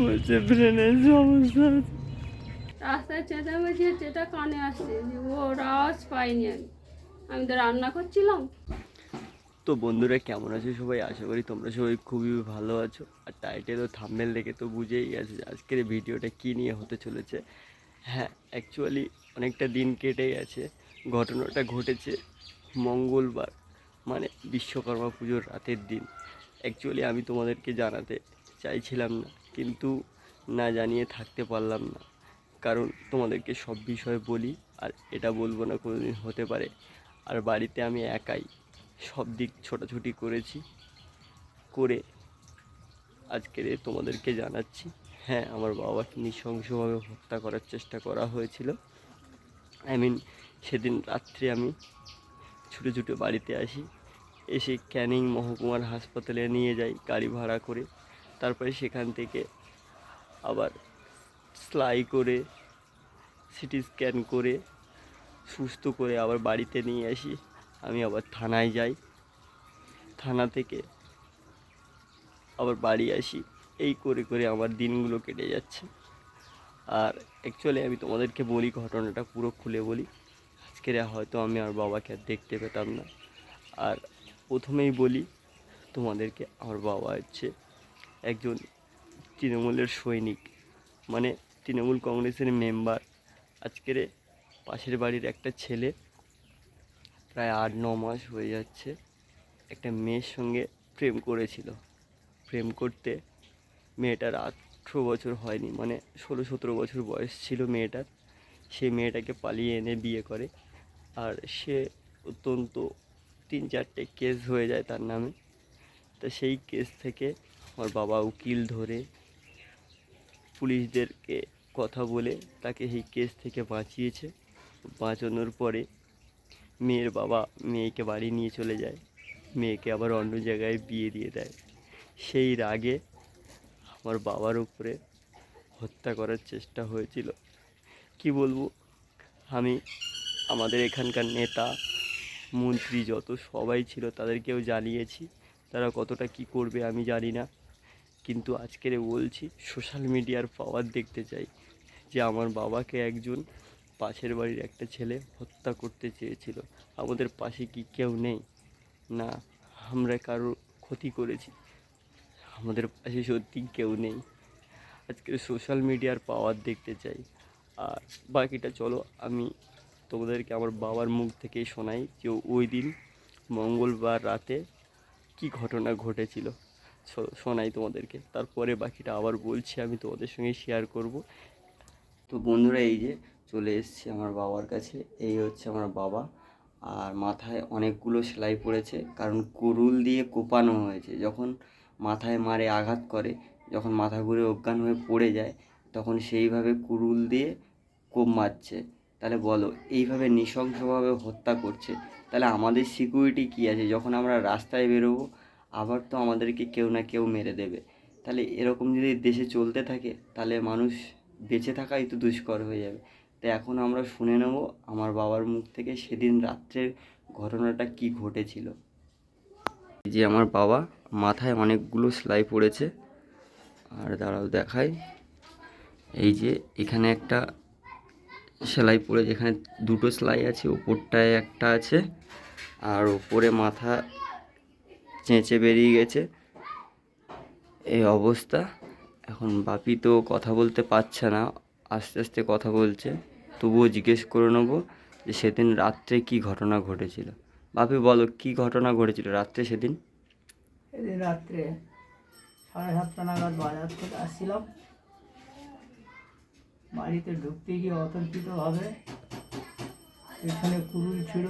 বলছে ব্রেনের সমস্যা। রাস্তায় চেঁচামেচি হচ্ছে এটা কানে আসছে যে ও আওয়াজ পাইনি আমি। আমি তো রান্না করছিলাম। তো বন্ধুরা কেমন আছো সবাই? আশা করি তোমরা সবাই খুবই ভালো আছো। আর টাইটেল ও থাম্বেল দেখে তো বুঝেই গেছে যে আজকের ভিডিওটা কী নিয়ে হতে চলেছে। হ্যাঁ অ্যাকচুয়ালি অনেকটা দিন কেটে গেছে। ঘটনাটা ঘটেছে মঙ্গলবার মানে বিশ্বকর্মা পুজোর রাতের দিন। অ্যাকচুয়ালি আমি তোমাদেরকে জানাতে চাইছিলাম না। কিন্তু না জানিয়ে থাকতে পারলাম না। কারণ তোমাদেরকে সব বিষয়ে বলি, আর এটা বলব না কোনোদিন হতে পারে। আর বাড়িতে আমি একাই সব দিক ছোটাছুটি করেছি, করে আজকের তোমাদেরকে জানাচ্ছি। হ্যাঁ আমার বাবাকে নৃশংসভাবে হত্যা করার চেষ্টা করা হয়েছিল। আই মিন সেদিন রাত্রে আমি ছুটে ছুটে বাড়িতে আসি, এসে ক্যানিং মহকুমার হাসপাতালে নিয়ে যাই গাড়ি ভাড়া করে। তারপরে সেখান থেকে আবার সেলাই করে, সিটি স্ক্যান করে, সুস্থ করে আবার বাড়িতে নিয়ে আসি। আমি আবার থানায় যাই। থানা থেকে আবার বাড়ি আসি। এই করে করে আমার দিনগুলো কেটে যাচ্ছে। আর অ্যাকচুয়ালি আমি তোমাদেরকে বলি, ঘটনাটা পুরো খুলে বলি। আজকের হয়তো আমি আর বাবাকে আর দেখতে পেতাম না। আর প্রথমেই বলি, তোমাদেরকে, আমার বাবা হচ্ছে একজন তৃণমূলের সৈনিক মানে তৃণমূল কংগ্রেসের মেম্বার আজকের পাশের বাড়ির একটা ছেলে প্রায় আট, ন মাস হয়ে যাচ্ছে। একটা মেয়ের সঙ্গে প্রেম করেছিল। প্রেম করতে মেয়েটার আঠেরো বছর হয়নি মানে ষোলো, সতেরো বছর বয়স ছিল মেয়েটার। সে মেয়েটাকে পালিয়ে এনে বিয়ে করে। আর সে অত্যন্ত তিন, চারটে কেস হয়ে যায় তার নামে। তা সেই কেস থেকে আমার বাবা উকিল ধরে পুলিশদেরকে কথা বলে তাকে সেই কেস থেকে বাঁচিয়েছে। বাঁচানোর পরে মেয়ের বাবা মেয়েকে বাড়ি নিয়ে চলে যায়। মেয়েকে আবার অন্য জায়গায় বিয়ে দিয়ে দেয়। সেই রাগে আমার বাবার উপরে হত্যা করার চেষ্টা হয়েছিল। কি বলব? আমি, আমাদের এখানকার নেতা, মন্ত্রী যত সবাই ছিল তাদেরকেও জানিয়েছি, তারা কতটা কি করবে আমি জানি না। কিন্তু আজকের বলছি সোশ্যাল মিডিয়ার পাওয়ার দেখতে চাই। যে আমার বাবাকে একজন পাশের বাড়ির একটা ছেলে হত্যা করতে চেয়েছিল। আমাদের পাশে কি কেউ নেই? না, আমরা কারোর ক্ষতি করেছি। আমাদের পাশে সত্যি কেউ নেই। আজকে সোশ্যাল মিডিয়ার পাওয়ার দেখতে চাই। আর বাকিটা চলো, আমি তোমাদেরকে আমার বাবার মুখ থেকেই শোনাই যে ওই দিন মঙ্গলবার রাতে কি ঘটনা ঘটেছিল। শোনাই তোমাদেরকে। তারপরে বাকিটা আবার বলছি, আমি তোমাদের সঙ্গে শেয়ার করব। তো বন্ধুরা, এই যে চলে এসেছি আমার বাবার কাছে। এই হচ্ছে আমার বাবা। আর মাথায় অনেকগুলো সেলাই পড়েছে, কারণ কুরুল দিয়ে কোপানো হয়েছে। যখন মাথায় মারে আঘাত করে, যখন মাথা ঘুরে অজ্ঞান হয়ে পড়ে যায়, তখন সেইভাবে কুরুল দিয়ে কোপ মারছে। তাহলে বলো, এইভাবে নৃশংসভাবে হত্যা করছে। তাহলে আমাদের সিকিউরিটি কী আছে? যখন আমরা রাস্তায় বেরোবো আবার তো আমাদেরকে কেউ না কেউ মেরে দেবে। তাহলে এরকম যদি দেশে চলতে থাকে, তাহলে মানুষ বেঁচে থাকাই তো দুষ্কর হয়ে যাবে। তো এখন আমরা শুনে নেব আমার বাবার মুখ থেকে সেদিন রাত্রের ঘটনাটা কি ঘটেছিল। যে আমার বাবা, মাথায় অনেকগুলো সেলাই পড়েছে। আর দাঁড়াও দেখাই। এই যে এখানে একটা সেলাই পড়ে যেখানে দুটো সেলাই আছে, ওপরটায় একটা আছে। আর ওপরে মাথা চেঁচে বেরিয়ে গেছে। এই অবস্থা। এখন বাপি তো কথা বলতে পারছে না, আস্তে আস্তে কথা বলছে। তবুও জিজ্ঞেস করে নেব যে সেদিন রাত্রে কি ঘটনা ঘটেছিল। বাপি, বলো, কি ঘটনা ঘটেছিল রাত্রে সেদিন? এদিন রাত্রে সাড়ে সাতটা নাগাদ বাজার থেকে আসছিলাম। বাড়িতে ঢুকতে গিয়ে অতর্কিতভাবে এখানে কুরুল ছিল,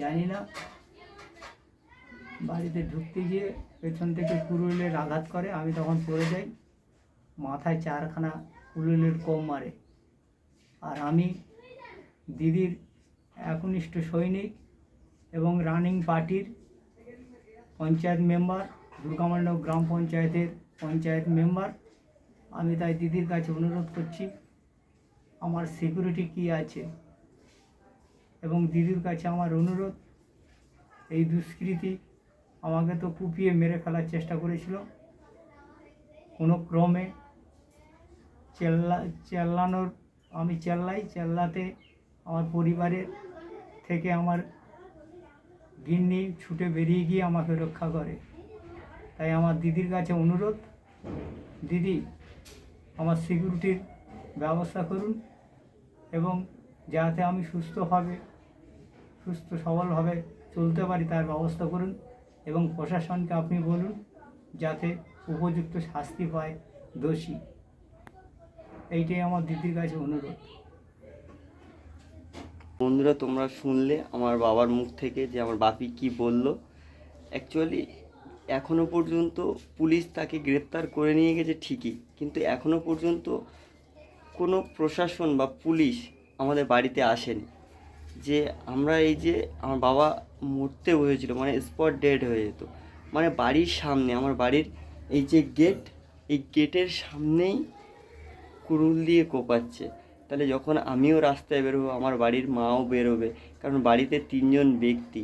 জানি না। বাড়িতে ঢুকতে গিয়ে পেছন থেকে কুরুলের আঘাত করে, আমি তখন পড়ে যাই। মাথায় চারখানা কুরুলের কম মারে। আর আমি দিদির একনিষ্ঠ সৈনিক এবং রানিং পার্টির পঞ্চায়েত মেম্বার দুর্গামণ্ডপ গ্রাম পঞ্চায়েতের পঞ্চায়েত মেম্বার। আমি তাই দিদির কাছে অনুরোধ করছি, আমার সিকিউরিটি কী আছে? এবং দিদির কাছে আমার অনুরোধ, এই দুষ্কৃতী আমাকে তো কুপিয়ে মেরে ফেলার চেষ্টা করেছিল। কোনো ক্রমে চেল্লা, চেল্লানোর, আমি চেল্লাই, চেল্লাতে আমার পরিবারের থেকে আমার গিন্নি ছুটে বেরিয়ে গিয়ে আমাকে রক্ষা করে। তাই আমার দিদির কাছে অনুরোধ, দিদি, আমার সিকিউরিটির ব্যবস্থা করুন এবং যাতে আমি সুস্থভাবে, সুস্থ সবলভাবে চলতে পারি তার ব্যবস্থা করুন। এবং প্রশাসনকে আপনি বলুন যাতে উপযুক্ত শাস্তি পায় দোষী। এইটাই আমার দিদির কাছে অনুরোধ। বন্ধুরা, তোমরা শুনলে আমার বাবার মুখ থেকে যে আমার বাপি কি বলল। অ্যাকচুয়ালি এখনও পর্যন্ত পুলিশ তাকে গ্রেপ্তার করে নিয়ে গেছে ঠিকই, কিন্তু এখনও পর্যন্ত কোনো প্রশাসন বা পুলিশ আমাদের বাড়িতে আসেনি। যে আমরা এই যে আমার বাবা মরতে বসেছিল মানে স্পট ডেড হয়ে যেত। মানে বাড়ির সামনে, আমার বাড়ির এই যে গেট এই গেটের সামনেই কুড়ুল দিয়ে কোপাচ্ছে। তাহলে যখন আমিও রাস্তায় বেরোবো, আমার বাড়ির মাও বেরোবে, কারণ বাড়িতে তিনজন ব্যক্তি।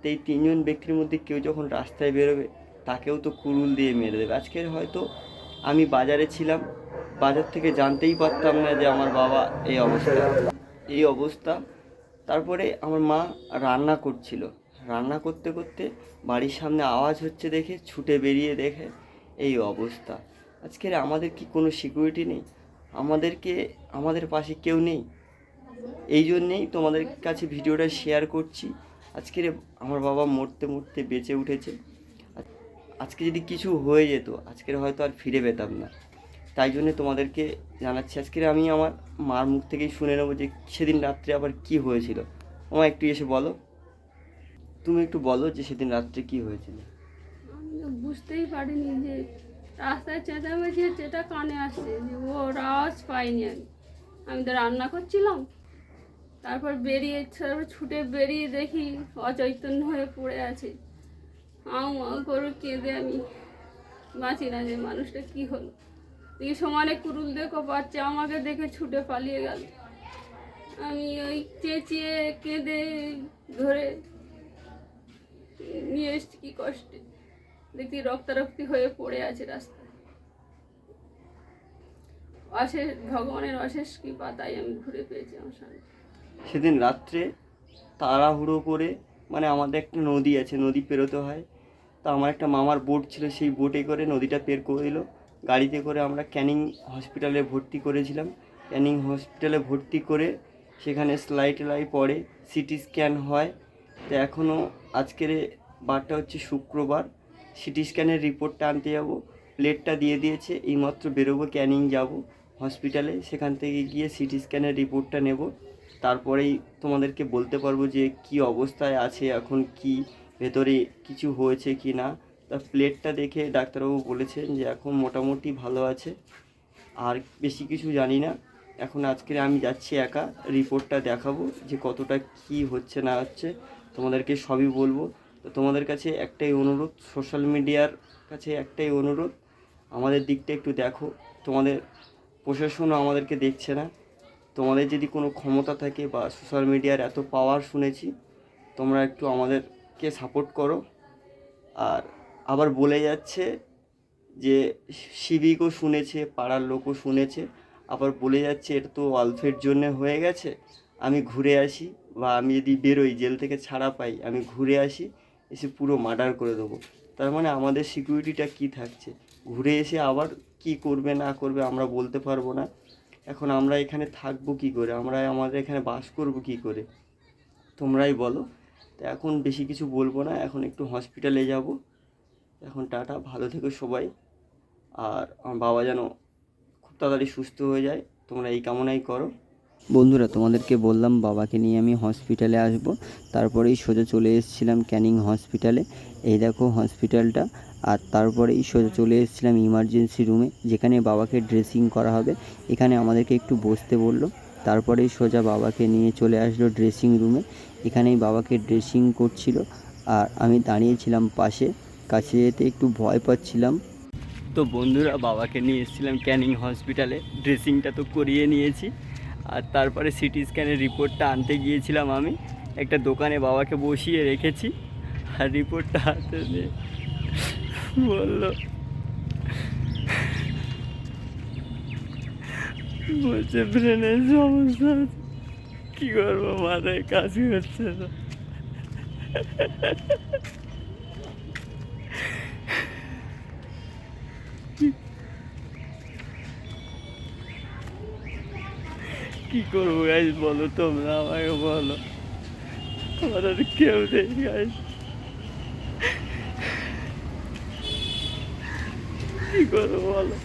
তো এই তিনজন ব্যক্তির মধ্যে কেউ যখন রাস্তায় বেরোবে, তাকেও তো কুড়ুল দিয়ে মেরে দেবে। আজকের হয়তো আমি বাজারে ছিলাম, বাজার থেকে জানতেই পারতাম না যে আমার বাবা এই অবস্থা। এই অবস্থা তারপরে আমার মা রান্না করছিল। রান্না করতে করতে বাড়ির সামনে আওয়াজ হচ্ছে দেখে, ছুটে বেরিয়ে দেখে এই অবস্থা। আজকের আমাদের কি কোনো সিকিউরিটি নেই? আমাদেরকে, আমাদের পাশে কেউ নেই? এই জন্যেই তোমাদের কাছে ভিডিওটা শেয়ার করছি। আজকের আমার বাবা মরতে মরতে বেঁচে উঠেছে। আজকে যদি কিছু হয়ে যেত আজকের হয়তো আর ফিরে পেতাম না। তাই জন্য তোমাদেরকে জানাচ্ছি। আজকের আমি আমার মার মুখ থেকেই শুনে নেব যে সেদিন রাত্রে আবার কি হয়েছিল। আমার একটু এসে বলো। তুমি একটু বলো যে সেদিন রাত্রে কি হয়েছিল। আমি বুঝতেই পারিনি যে রাস্তায় চেঁচামেচি এটা কানে আসছে যে ও আওয়াজ পাইনি আমি আমি তো রান্না করছিলাম, তারপর বেরিয়ে তারপর ছুটে বেরিয়ে দেখি অচৈতন্য হয়ে পড়ে আছে। আউ আউ করে কেঁদে আমি বাঁচি না যে মানুষটা কি হলো। দেখি সমানে কুরুল দেখো পাচ্ছে আমাকে দেখে ছুটে পালিয়ে গেল। আমি ওই চেঁচিয়ে, কেঁদে, ধরে নিয়ে এসছি কি কষ্টে। দেখি রক্তারক্তি হয়ে পড়ে আছে রাস্তায়। অশেষ, ভগবানের অশেষ কৃপা, তাই আমি ঘুরে পেয়েছি আমার সঙ্গে সেদিন রাত্রে তাড়াহুড়ো করে মানে আমাদের একটা নদী আছে, নদী পেরোতে হয়। তা আমার একটা মামার বোট ছিল, সেই বোটে করে নদীটা পের করে দিল। গাড়িতে করে আমরা ক্যানিং হসপিটালে ভর্তি করেছিলাম। ক্যানিং হসপিটালে ভর্তি করে সেখানে স্লাই টেলাই পড়ে সিটি স্ক্যান হয়। তো এখনও আজকের বারটা হচ্ছে শুক্রবার। সিটি স্ক্যানের রিপোর্টটা আনতে যাব। প্লেটটা দিয়ে দিয়েছে, এইমাত্র বেরোবো, ক্যানিং যাব হসপিটালে। সেখান থেকে গিয়ে সিটি স্ক্যানের রিপোর্টটা নেব। তারপরেই তোমাদেরকে বলতে পারব যে কি অবস্থায় আছে, এখন কি, ভেতরে কিছু হয়েছে কি না তা প্লেটটা দেখে ডাক্তারবাবু বলেছেন যে এখন মোটামুটি ভালো আছে। আর বেশি কিছু জানি না। এখন আজকে আমি যাচ্ছি একা রিপোর্টটা দেখাবো যে কতটা কি হচ্ছে না হচ্ছে। তোমাদেরকে সবই বলব। তো তোমাদের কাছে একটাই অনুরোধ সোশ্যাল মিডিয়ার কাছে একটাই অনুরোধ, আমাদের দিকটা একটু দেখো। তোমাদের প্রশাসনও আমাদেরকে দেখছে না। তোমাদের যদি কোনো ক্ষমতা থাকে বা সোশ্যাল মিডিয়ার এত পাওয়ার শুনেছি, তোমরা একটু আমাদেরকে সাপোর্ট করো। আর আবার বলে যাচ্ছে যে সিভিকও শুনেছে, পাড়ার লোকও শুনেছে, আবার বলে যাচ্ছে এটা তো অল্পের জন্য হয়ে গেছে, আমি ঘুরে আসি বা আমি যদি বেরোই, জেল থেকে ছাড়া পাই, আমি ঘুরে আসি, এসে পুরো মার্ডার করে দেবো। তার মানে আমাদের সিকিউরিটিটা কি থাকছে? ঘুরে এসে আবার কি করবে, না করবে আমরা বলতে পারব না। এখন আমরা এখানে থাকব কি করে? আমরা আমাদের এখানে বাস করব কি করে? তোমরাই বলো। তো এখন বেশি কিছু বলব না, এখন একটু হসপিটালে যাব। এখন টাটা, ভালো থেকো সবাই। আর আমার বাবা যেন খুব তাড়াতাড়ি সুস্থ হয়ে যায়, তোমরা এই কামনাই করো। বন্ধুরা, তোমাদেরকে বললাম, বাবাকে নিয়ে আমি হসপিটালে আসব। তারপরেই সোজা চলে এসেছিলাম ক্যানিং হসপিটালে এই দেখো হসপিটালটা আর তারপরেই সোজা চলে এসেছিলাম ইমার্জেন্সি রুমে যেখানে বাবাকে ড্রেসিং করা হবে। এখানে আমাদেরকে একটু বসতে বলল। তারপরেই সোজা বাবাকে নিয়ে চলে আসলো ড্রেসিং রুমে এখানেই বাবাকে ড্রেসিং করছিল, আর আমি দাঁড়িয়েছিলাম পাশে। কাছে যেতে একটু ভয় পাচ্ছিলাম। তো বন্ধুরা, বাবাকে নিয়ে এসেছিলাম ক্যানিং হসপিটালে। ড্রেসিংটা তো করিয়ে নিয়েছি। আর তারপরে সিটি স্ক্যানের রিপোর্টটা আনতে গিয়েছিলাম আমি। একটা দোকানে বাবাকে বসিয়ে রেখেছি। আর রিপোর্টটা হাতে দিয়ে বলল, বলছে, ব্রেনের সমস্যা কী করব? মাথায় কাজ করছে না। কি করব গাইজ বলো তোমরা আমাকে বলো। আমার আর কেউ নেই গাইজ কি করব বলো?